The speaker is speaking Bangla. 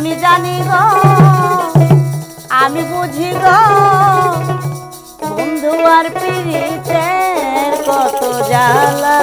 আমি জানি গো আমি বুঝি গো বন্ধু আর পিড়িতের কত জ্বালা।